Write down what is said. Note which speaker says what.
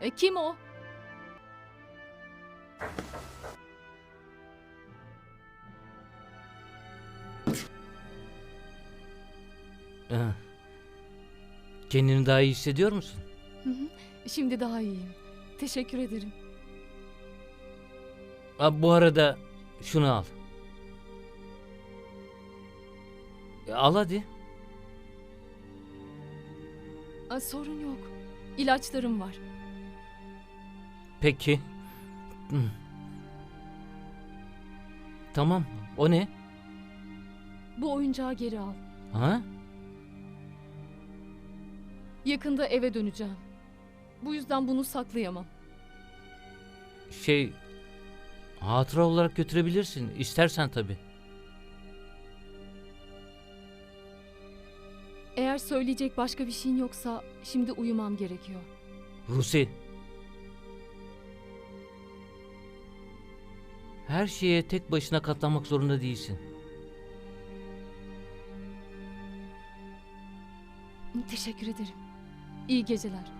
Speaker 1: E, kim o?
Speaker 2: Ha. Kendini daha iyi hissediyor musun?
Speaker 1: Hı hı, Şimdi daha iyiyim. Teşekkür ederim.
Speaker 2: Ha, bu arada şunu al. E, al hadi.
Speaker 1: Aa, sorun yok. İlaçlarım var.
Speaker 2: Peki. Hı. Tamam. O ne?
Speaker 1: Bu oyuncağı geri al.
Speaker 2: Ha?
Speaker 1: Yakında eve döneceğim. Bu yüzden bunu saklayamam.
Speaker 2: Şey hatıra olarak götürebilirsin. İstersen tabii.
Speaker 1: Eğer söyleyecek başka bir şeyin yoksa şimdi uyumam gerekiyor.
Speaker 2: Rusi. Her şeye tek başına katlanmak zorunda değilsin.
Speaker 1: Teşekkür ederim. İyi geceler.